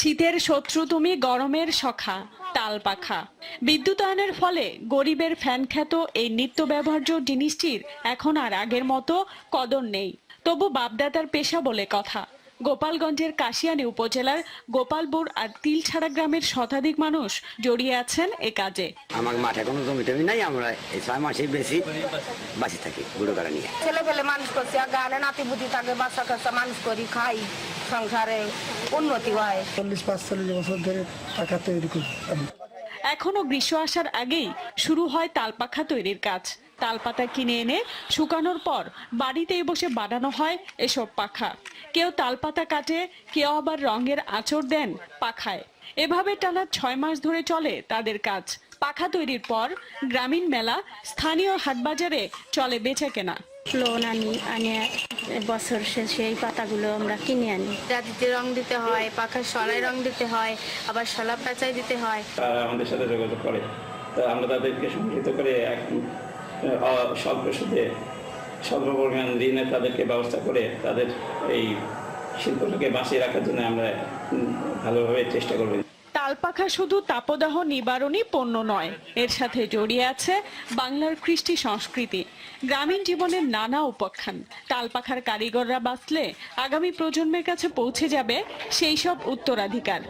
শীতের শত্রু তুমি গরমের সখা তাল পাখা। বিদ্যুতায়নের ফলে গরিবের ফ্যান খ্যাত এই নিত্য ব্যবহার্য জিনিসটির এখন আর আগের মতো কদর নেই। তবু বাপদাতার পেশা বলে কথা। গোপালগঞ্জের কাশিয়ানী উপজেলার গোপালপুর আর তিলছাড়া গ্রামের শতাধিক মানুষ জড়িয়ে আছেন এ কাজে। আমার মাঠে কোনো জমি টমি নাই আমরা এই ছয় মাসেই বেশি বাঁচি থাকি বুড়ো কারা নিয়ে। ছেলে পেলে মানুষ করছি আর গানে নাতি বুদ্ধি থাকে বাচ্চা কাচ্চা মানুষ করি খাই। সংসারে উন্নতি হয়। চল্লিশ পাঁচচল্লিশ বছর ধরে পাখা তৈরি করি এখনও গ্রীষ্ম আসার আগেই শুরু হয় তালপাখা তৈরির কাজ। তালপাতা কিনে এনে শুকানোর পর বাড়িতেই বসে বানানো হয় এসব পাখা। কেউ তালপাতা কাটে কেউ আবার রঙের আঁচড় দেন পাখায়। এভাবে টানা ছয় মাস ধরে চলে তাদের কাজ। পাখা তৈরির পর গ্রামীণ মেলা স্থানীয় হাটবাজারে চলে বেচা কেনা। লোন আনি আনে বছর শেষে এই পাতাগুলো আমরা কিনে আনি। রাতিতে রং দিতে হয় পাখার সরাই রং দিতে হয় আবার সলা পেঁচাই দিতে হয়। তারা আমাদের সাথে যোগাযোগ করে। তা আমরা তাদেরকে সংগঠিত করে এক স্বল্প সুদে স্বল্প পরিমাণ ঋণে তাদেরকে ব্যবস্থা করে তাদের এই শিল্পটাকে বাঁচিয়ে রাখার জন্য আমরা ভালোভাবে চেষ্টা করব। তালপাখা শুধু তাপদাহ নিবারণী পণ্য নয় এর সাথে জড়িয়ে আছে বাংলার কৃষ্টি সংস্কৃতি। গ্রামীণ জীবনের নানা উপাখ্যান। তালপাখার কারিগররা বাঁচলে আগামী প্রজন্মের কাছে পৌঁছে যাবে সেই সব উত্তরাধিকার।